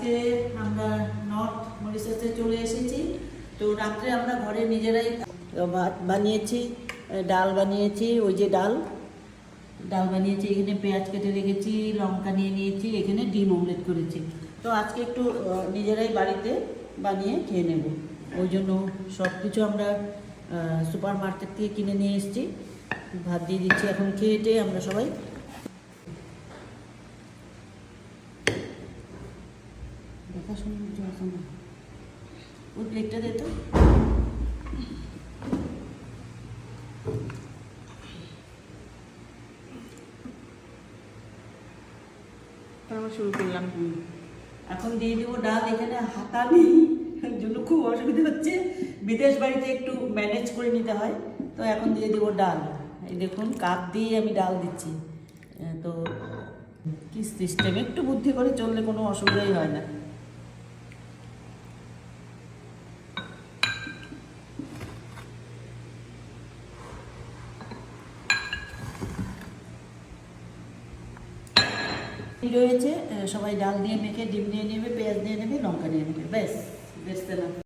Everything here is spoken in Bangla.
আজকে আমরা নর্থ মরিশাসে চলে এসেছি। তো রাত্রে আমরা ঘরে নিজেরাই ভাত বানিয়েছি ডাল বানিয়েছি, ওই যে ডাল। ডাল বানিয়েছি, এখানে পেঁয়াজ কেটে রেখেছি, লঙ্কা নিয়ে নিয়েছি, এখানে ডিম অমলেট করেছি। তো আজকে একটু নিজেরাই বাড়িতে বানিয়ে খেয়ে নেব। ওই জন্য সব কিছু আমরা সুপার মার্কেট থেকে কিনে নিয়ে এসেছি। ভাত দিয়ে দিচ্ছি এখন খেয়ে আমরা সবাই। প্লেটটা দে তো। তারপর শুরু করলাম। এখন দিয়ে দেবো ডাল, এখানে হাতা নেই জন্য খুব অসুবিধা হচ্ছে। বিদেশ বাড়িতে একটু ম্যানেজ করে নিতে হয়। তো এখন দিয়ে দেবো ডাল। এই দেখুন, কাপ দিয়ে আমি ডাল দিচ্ছি। তো কি সিস্টেম একটু বুদ্ধি করে চললে কোনো অসুবিধাই হয় না। রয়েছে সবাই ডাল দিয়ে মেখে, ডিম নিয়ে নেবে, পেঁয়াজ দিয়ে নেবে, লঙ্কা নিয়ে নেবে, ব্যাস বেশ না